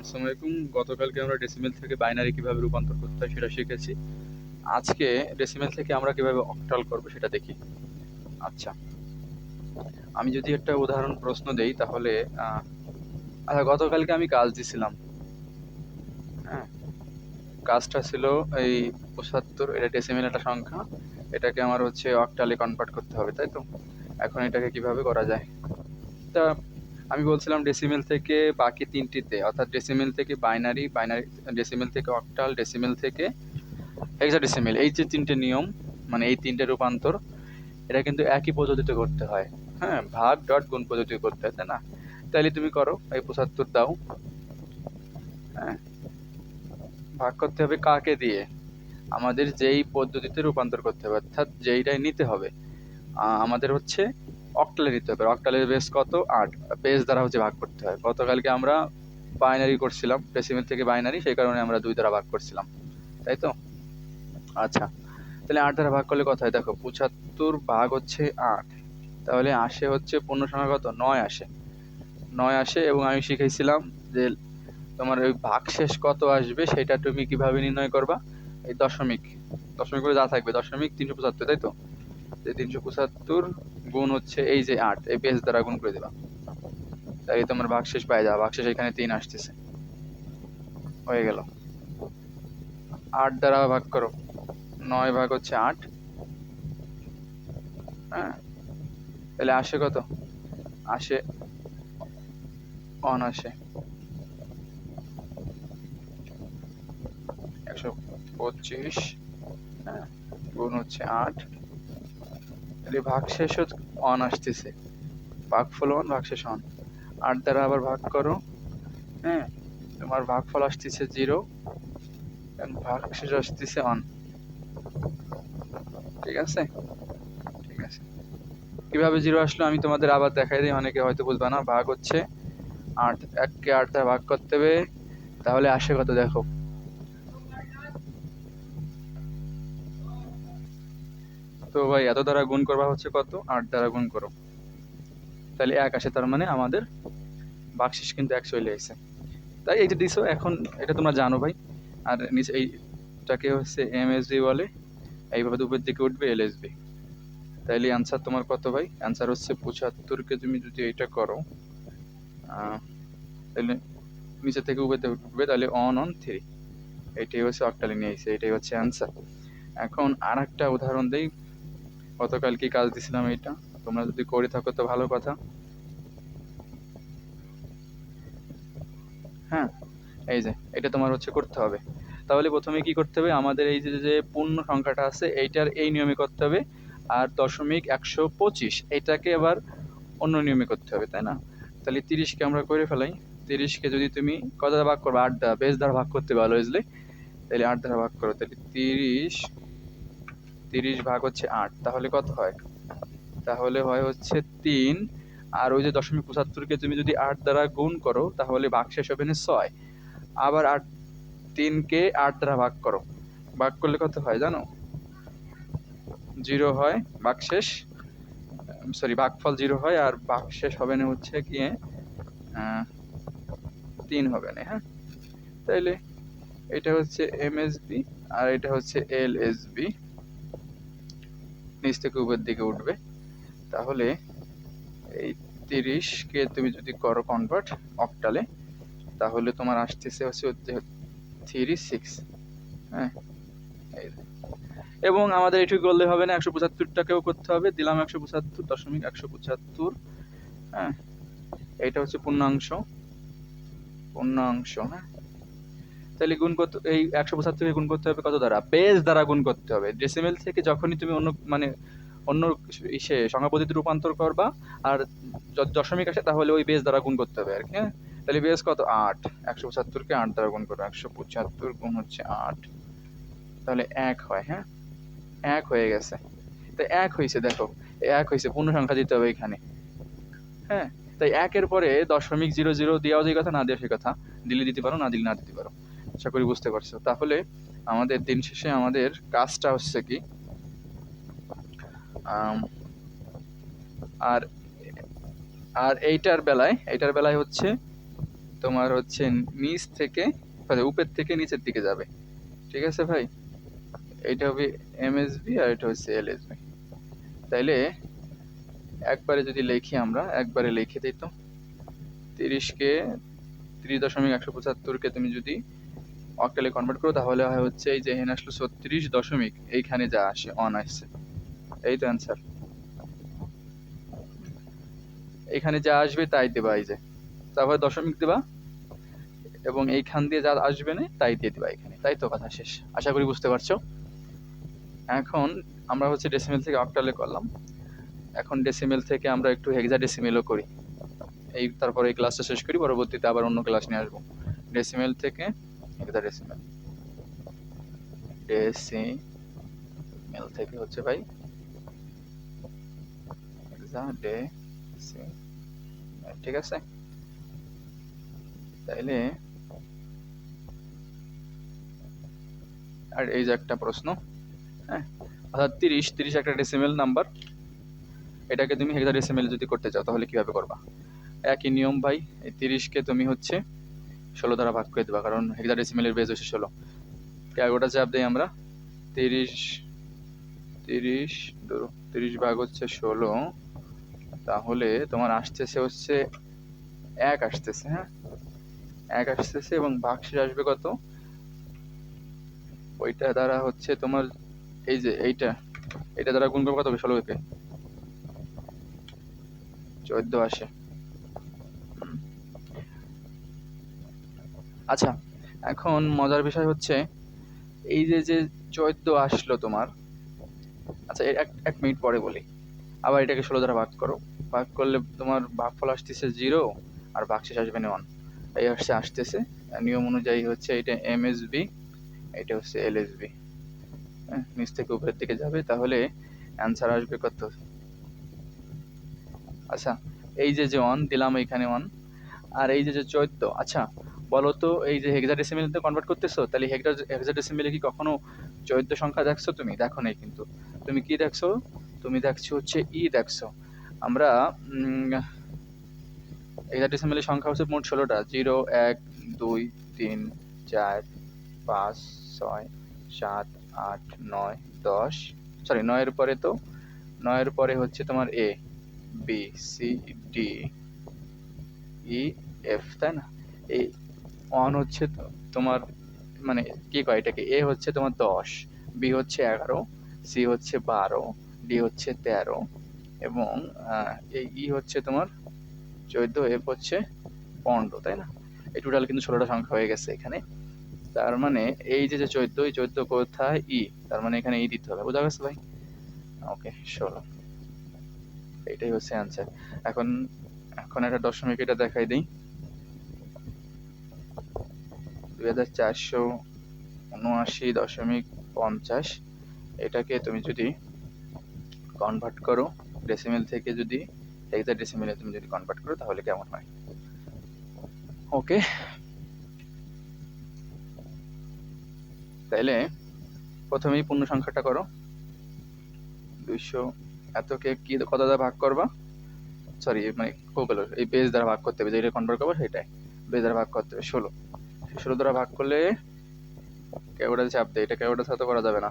আসসালামু আলাইকুম। গতকালকে আমরা ডেসিমেল থেকে বাইনারি কীভাবে রূপান্তর করতে হয় সেটা শিখেছি। আজকে ডেসিমেল থেকে আমরা কীভাবে অক্টাল করব সেটা দেখি। আচ্ছা আমি যদি একটা উদাহরণ প্রশ্ন দেই তাহলে আচ্ছা গতকালকে আমি কাজ দিছিলাম। হ্যাঁ কাজটা ছিল এই পঁচাত্তর, এটা ডেসিমেল একটা সংখ্যা। এটাকে আমার হচ্ছে অক্টালে কনভার্ট করতে হবে, তাই তো? এখন এটাকে কীভাবে করা যায়? তা আমি বলছিলাম ডেসিমেল থেকে বাকি তিনটিতে, অর্থাৎ ডেসিমেল থেকে বাইনারি বাইনারি ডেসিমেল থেকে অক্টাল ডেসিমেল থেকে হেক্সাডেসিমেল এই যে তিনটে নিয়ম মানে এই তিনটে রূপান্তর, এটা কিন্তু একই পদ্ধতিতে করতে হয়। হ্যাঁ ভাগ ডট গুণ পদ্ধতি করতে হয়, তাই না? তাইলে তুমি করো, এই পঁচাত্তর দাও। হ্যাঁ ভাগ করতে হবে কাকে দিয়ে? আমাদের যেই পদ্ধতিতে রূপান্তর করতে হবে, অর্থাৎ যেইটাই নিতে হবে আমাদের হচ্ছে অক্টালে নিতে হবে। অক্টালের বেস কত? আট। বেস দ্বারা হচ্ছে ভাগ করতে হয়। গতকালকে আমরা বাইনারি করছিলাম ডেসিমেল থেকে বাইনারি সেই কারণে আমরা দুই দ্বারা ভাগ করছিলাম। তাই তো? আচ্ছা। তাহলে আট দ্বারা ভাগ করলে কত হয়? দেখো, পঁচাত্তর ভাগ হচ্ছে আট। তাহলে আসে হচ্ছে পূর্ণ সংখ্যা কত? নয় আসে। নয় আসে এবং আমি শিখেছিলাম যে তোমার ওই ভাগ শেষ কত আসবে সেটা তুমি কীভাবে নির্ণয় করবা? এই দশমিক। দশমিক করে যা থাকবে, দশমিক তিনশো পঁচাত্তর, তাই তো? তিনশো পঁচাত্তর গুণ হচ্ছে এই যে আট, এই বেস দ্বারা গুণ করে দেবা তাই তোমার ভাগশেষ পাই যাওয়া ভাগশেষ এখানে তিন আসতেছে। হয়ে গেল। আট দ্বারা ভাগ করো, নয় ভাগ হচ্ছে আট। হ্যাঁ? তাহলে আসে কত? আসে অন আসে একশো পঁচিশ হ্যাঁ গুণ হচ্ছে আট। তাহলে ভাগশেষ অন আসতেছে। ভাগ ভাগফল অন ভাগশেষ অন আট দ্বারা আবার ভাগ করো হ্যাঁ? তোমার ভাগফল আসতেছে জিরো ভাগশেষ আসতেছে অন ঠিক আছে? ঠিক আছে। কীভাবে জিরো আসলো আমি তোমাদের আবার দেখাই দিই, অনেকে হয়তো বুঝবে না। ভাগ হচ্ছে আট, এককে আট দ্বারা ভাগ করতে হবে। তাহলে আসে কত দেখো। তো ভাই, এত দ্বারা গুণ করবা হচ্ছে কত? আট দ্বারা গুণ করো। তাহলে এক আসে তার মানে আমাদের বাকশিস কিন্তু এক চলে এসেছে তাই এই যে দিছো, এখন এটা তোমরা জানো ভাই। আর নিচে এইটাকে হচ্ছে এম এস বি বলে। এইভাবে উপরের দিকে উঠবে এল এস বি তাইলে অ্যান্সার তোমার কত ভাই? অ্যান্সার হচ্ছে পঁচাত্তরকে তুমি যদি এইটা করো তাহলে নিচে থেকে উপরে উঠবে তাহলে অন অন থ্রি এইটাই হচ্ছে অক্টালি নিয়ে এসে এটাই হচ্ছে অ্যান্সার এখন আর একটা উদাহরণ দিই। গতকাল কি কাজ দিছিলাম এইটা। তোমরা যদি করে থাকো তো ভালো কথা। হ্যাঁ এই যে, এটা তোমার হচ্ছে করতে হবে। তাহলে প্রথমে কি করতে হবে? আমাদের এই যে যে পূর্ণ সংখ্যাটা আছে, এইটার এই নিয়মে করতে হবে। আর দশমিক একশো পঁচিশ এইটাকে আবার অন্য নিয়মে করতে হবে, তাই না? তাহলে তিরিশকে আমরা করে ফেলাই। তিরিশকে যদি তুমি কত দ্বারা ভাগ করবে? আট দ্বারা, বেশ দ্বারা ভাগ করতে পারো, বুঝলে? তাহলে আট দ্বারা ভাগ করো, তাহলে তিরিশ তিরিশ ভাগ হচ্ছে আট, তাহলে কত হয়? তাহলে হয় হচ্ছে তিন, আর ওই যে দশমিক পঁচাত্তরকে তুমি যদি আট দ্বারা গুণ করো, তাহলে ভাগ শেষ হবে না ছয়। আবার আট তিনকে আট দ্বারা ভাগ করো, ভাগ করলে কত হয় জানো? জিরো হয় ভাগশেষ সরি ভাগফল জিরো হয়, আর ভাগশেষ হবে না হচ্ছে কি তিন হবে না হ্যাঁ? তাইলে এটা হচ্ছে এমএসবি আর এটা হচ্ছে এল এলএসবি নিচ থেকে উপরের দিকে উঠবে। তাহলে এই তিরিশকে তুমি যদি করো কনভার্ট অক্টালে তাহলে তোমার আসতেছে হচ্ছে থ্রি সিক্স হ্যাঁ এবং আমাদের এটুকু করলে হবে না, একশো পঁচাত্তরটাকেও করতে হবে। দিলাম একশো পঁচাত্তর, দশমিক একশো পঁচাত্তর। হ্যাঁ এইটা হচ্ছে পূর্ণাংশ। পূর্ণাংশ হ্যাঁ। তাহলে গুণ করতে, এই একশো পঁচাত্তরকে গুণ করতে হবে কত দ্বারা? বেস দ্বারা গুণ করতে হবে। ডেসিমেল থেকে যখনই তুমি অন্য মানে অন্য ইসে সংখ্যা পদ্ধতি রূপান্তর করবা, আর দশমিক আসে, তাহলে ওই বেস দ্বারা গুণ করতে হবে আর কি হ্যাঁ? তাহলে বেস কত? আট। একশো পঁচাত্তরকে আট দ্বারা গুণ করো? একশো পঁচাত্তর গুণ হচ্ছে আট। তাহলে এক হয় হ্যাঁ? এক হয়ে গেছে। তো এক হয়েছে, দেখো। এক হয়েছে, পূর্ণ সংখ্যা দিতে হবে এখানে। হ্যাঁ? তাই একের পরে দশমিক জিরো জিরো দেওয়া যে কথা, না দেওয়া সেই কথা। দিলে দিতে পারো, না দিলে না দিতে পারো। আশা করি বুঝতে পারছ। তাহলে আমাদের দিন শেষে আমাদের কাজটা হচ্ছে কি আর আর এইটার বেলায় এইটার বেলায় হচ্ছে তোমার হচ্ছে নিচ থেকে মানে উপর থেকে নিচের দিকে যাবে। ঠিক আছে ভাই? এইটা হবে এম এস এমএসবি আর এটা হচ্ছে এলএসবি তাইলে একবারে যদি লিখি আমরা, একবারে লিখে দিই তো। তিরিশকে তিরিশ দশমিক একশো পঁচাত্তরকে তুমি যদি অক্টালে কনভার্ট করো, তাহলে হয় হচ্ছে এই যে এখানে আসলো ছত্রিশ দশমিক, এইখানে যা আসে অন আসছে। এই তো অ্যান্সার এখানে যা আসবে তাই দেবা এই যে। তারপরে দশমিক দেবা, এবং এইখান দিয়ে যা আসবে না, তাই দিয়ে দিবা এখানে। তাই তো কথা শেষ। আশা করি বুঝতে পারছ। এখন আমরা হচ্ছে ডেসিমেল থেকে অক্টালে করলাম। এখন ডেসিমেল থেকে আমরা একটু হেক্সা ডেসিমেলও করি। এই তারপরে এই ক্লাসটা শেষ করি, পরবর্তীতে আবার অন্য ক্লাস নিয়ে আসব। ডেসিমেল থেকে হেক্সা ডেসিমেল ডেসিমেল থেকে হচ্ছে ভাই ডেসিমেল ঠিক আছে। তাইলে আর এই যে একটা প্রশ্ন হ্যাঁ? অর্থাৎ তিরিশ তিরিশ একটা ডেসিমেল নাম্বার এটাকে তুমি হেক্সা ডেসিমেল যদি করতে চাও, তাহলে কীভাবে করবা? একই নিয়ম ভাই, এই তিরিশকে তুমি হচ্ছে ষোলো দ্বারা ভাগ করে দেবা, কারণ হেক্সা ডেসিমেলের বেজ হচ্ছে ষোলো। এগারোটা চাপ দিই আমরা। তিরিশ তিরিশ তিরিশ ভাগ হচ্ছে ষোলো। তাহলে তোমার আসতেছে হচ্ছে এক আসতেছে হ্যাঁ? এক আসতেছে এবং ভাগশেষ আসবে কত? ওইটা দ্বারা হচ্ছে তোমার এই যে এইটা এটা দ্বারা গুণ করবে কত হবে? ষোলোকে চোদ্দ আসে। আচ্ছা এখন মজার বিষয় হচ্ছে, এই যে যে চোদ্দ আসলো তোমার আচ্ছা এক এক মিনিট পরে বলি, আবার এটাকে ষোলো দ্বারা ভাগ করো, ভাগ করলে তোমার ভাগফল আসতেছে জিরো আর ভাগশেষ আসবে ওয়ান এই আসছে, আসতেছে নিয়ম অনুযায়ী হচ্ছে এটা এম এস বি এটা হচ্ছে এল এস বি হ্যাঁ নিচ থেকে উপরের দিকে যাবে, তাহলে অ্যান্সার আসবে কত? আচ্ছা এই যে যে ওয়ান দিলাম এখানে ওয়ান আর এই যে যে চোদ্দ আচ্ছা বলো তো এই যে হেক্সাডেসিমেলতে কনভার্ট করতেছো, তাহলে হেক্সা হেক্সাডেসিমেলে কি কখনো চোদ্দ সংখ্যা দেখছ তুমি? দেখো নাই কিন্তু। তুমি কি দেখছ? তুমি দেখছ হচ্ছে ই দেখছ। আমরা হেক্সাডেসিমেলের সংখ্যা হচ্ছে মোট ষোলোটা। জিরো, এক, দুই, তিন, চার, পাঁচ, ছয়, সাত, আট, নয়, দশ। সরি নয়ের পরে তো? নয়ের পরে হচ্ছে তোমার A B C D E F তাই না? এই ওয়ান হচ্ছে তোমার মানে কি কয় এটাকে? এ হচ্ছে তোমার দশ বি হচ্ছে এগারো সি হচ্ছে বারো ডি হচ্ছে তেরো এবং এই ই হচ্ছে তোমার চোদ্দ এফ হচ্ছে পনেরো, তাই না? এই টোটাল কিন্তু ষোলোটা সংখ্যা হয়ে গেছে এখানে। তার মানে এই যে যে চোদ্দ, এই চোদ্দ কোথায় ই তার মানে এখানে ই দিতে হবে, বোঝা গেছে ভাই? ওকে ষোলো এটাই হচ্ছে অ্যান্সার এখন এখন একটা দশমিক এটা দেখাই দিই। দুই হাজার চারশো উনআশি দশমিক পঞ্চাশ। এটাকে তুমি যদি কনভার্ট করো ডেসিমেল থেকে যদি হেক্সা ডেসিমেলে তুমি যদি কনভার্ট করো, তাহলে কেমন হয়? ওকে তাহলে প্রথমেই পূর্ণ সংখ্যাটা করো। দুইশো এতকে কি কত দ্বারা ভাগ করবা? সরি মানে কোগুলো এই বেস দ্বারা ভাগ করতে হবে, যেটা কনভার্ট করব সেটাই। বেস দ্বারা ভাগ করতে হবে, ষোলো। ষোলো দ্বারা ভাগ করলে কেউটা চাপ দেয়। এটা কেউটা সাথে করা যাবে না।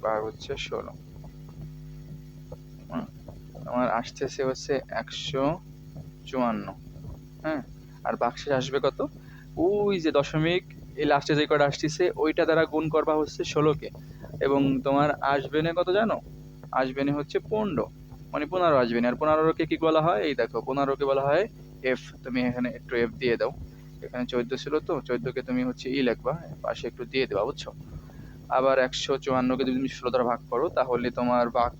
ভাগ হচ্ছে ষোলো। আমার আসতেছে হচ্ছে একশো চুয়ান্ন। হ্যাঁ? আর বাক্সে আসবে কত? ওই যে দশমিক, এই লাস্টে যে কটা আসতেছে, ওইটা দ্বারা গুণ করবা হচ্ছে ষোলোকে। এবং তোমার আসবে না কত জানো? আসবে না হচ্ছে পনেরো। মানে পনেরো আসবে না। আর পনেরোকে কি বলা হয়? এই দেখো, পনেরোকে বলা হয় এফ তুমি এখানে একটু এফ দিয়ে দাও। এখানে চোদ্দ ছিল তো, চোদ্দকে তুমি হচ্ছে ই লিখবা, পাশে একটু দিয়ে দেবা, বুঝছ? আবার একশো চুয়ান্নকে যদি তুমি ষোলো দ্বারা ভাগ করো, তাহলে তোমার ভাগ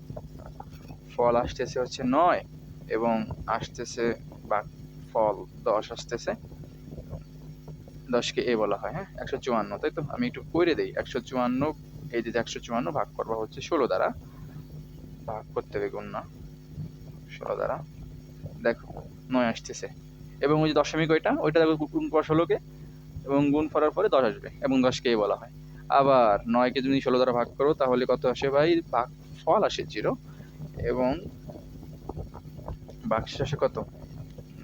ফল আসতেছে হচ্ছে নয় এবং আসতেছে ভাগ ফল দশ আসতেছে। দশকে এ বলা হয় হ্যাঁ? একশো চুয়ান্ন, তাই তো? আমি একটু করে দিই, একশো চুয়ান্ন, এই যে একশো চুয়ান্ন ভাগ করবা হচ্ছে ষোলো দ্বারা। ভাগ করতে হবে গুণ না, ষোলো দ্বারা। দেখো নয় আসতেছে। এবং ওই যে দশমিক ওইটা ওইটা গুণ করা ষোলোকে, এবং গুণ করার পরে দশ আসবে, এবং দশকে এ বলা হয়। আবার নয়কে যদি ষোলো দ্বারা ভাগ করো, তাহলে কত আসে ভাই? ভাগ, ফল আসে জিরো, এবং বাক্স আসে কত?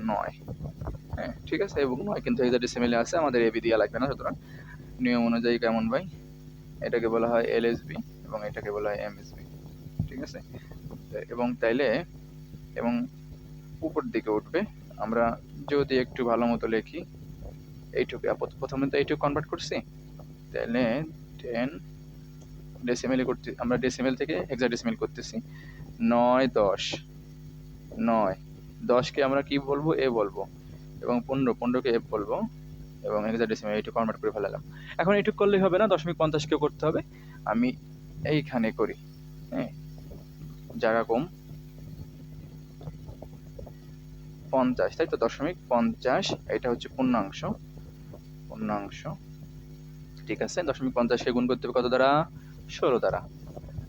নয়। হ্যাঁ ঠিক আছে, এবং নয় কিন্তু হেক্সাডেসিমেলে আছে, আমাদের এবি দেওয়া লাগবে না, সুতরাং নিয়ম অনুযায়ী কেমন ভাই? এটাকে বলা হয় এলএসবি এবং এটাকে বলা হয় এমএসবি ঠিক আছে? এবং তাইলে, এবং উপর দিকে উঠবে। আমরা যদি একটু ভালো মতো লিখি, এইটুকু আপাতত। প্রথমে তো এইটুকু কনভার্ট করছি। তাহলে টেন ডেসিমেলে করতে আমরা ডেসিমেল থেকে হেক্সাডেসিমেল করতেছি। নয়, দশ। নয়। দশকে আমরা কি বলব? এ বলব। এবং পনেরো পনেরোকে এফ বলব। এবং হেক্সাডেসিমেল এইটুকু কনভার্ট করে ফেলালাম। এখন এইটুকু করলেই হবে না, দশমিক পঞ্চাশকেও করতে হবে। আমি এইখানে করি। হ্যাঁ? জায়গা কম পঞ্চাশ তাই তো? দশমিক পঞ্চাশ এটা হচ্ছে পূর্ণাংশ। পূর্ণাংশ। ঠিক আছে দশমিক পঞ্চাশকে গুণ করতে হবে কত দ্বারা? ষোলো দ্বারা।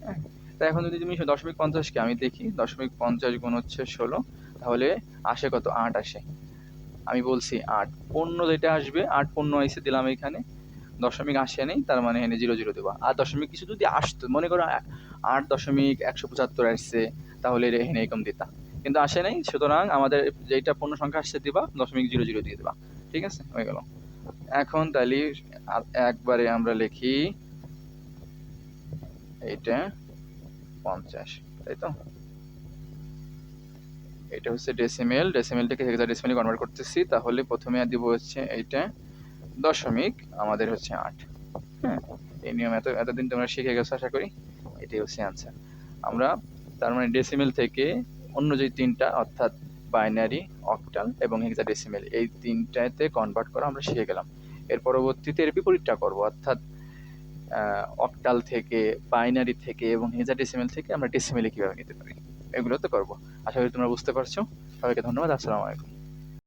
হ্যাঁ, তা এখন যদি তুমি দশমিক পঞ্চাশকে আমি দেখি দশমিক পঞ্চাশ গুণ হচ্ছে ষোলো তাহলে আসে কত? আট আসে। আমি বলছি আট। পণ্য যেটা আসবে আট পণ্য এসে দিলাম এখানে। দশমিক আসে নেই তার মানে এখানে জিরো জিরো দেবো। আর দশমিক কিছু যদি আসতো মনে করো আট দশমিক একশো পঁচাত্তর আসছে তাহলে এখানে এরকম দিতা। কিন্তু আসে নাই, সুতরাং আমাদের যেটা পূর্ণ সংখ্যা আসছে দিবা, দশমিক জিরো জিরো দিয়ে দিবা। ঠিক আছে? হয়ে গেল। এখন তাহলে একবারে আমরা লিখি এইটা পঞ্চাশ, তাই তো? এটা হচ্ছে ডেসিমেল ডেসিমেল থেকে হেক্সাডেসিমেলে কনভার্ট করতেছি, তাহলে প্রথমে দিব হচ্ছে এইটা দশমিক, আমাদের হচ্ছে আট। হ্যাঁ এই নিয়ম এত, এতদিন তোমরা শিখে গেছো, আশা করি। এটাই হচ্ছে অ্যান্সার আমরা তার মানে ডেসিমেল থেকে অন্য যে তিনটা, অর্থাৎ বাইনারি অক্টাল এবং হেক্সাডেসিমেল এই তিনটাতে কনভার্ট করা আমরা শিখে গেলাম। এর পরবর্তীতে এর বিপরীতটা করব, অর্থাৎ অক্টাল থেকে বাইনারি থেকে এবং হেক্সাডেসিমেল থেকে আমরা ডেসিমেলে কীভাবে নিতে পারি? এগুলো তো করব। আশা করি তোমরা বুঝতে পারছ। সবাইকে ধন্যবাদ। আসসালামু আলাইকুম।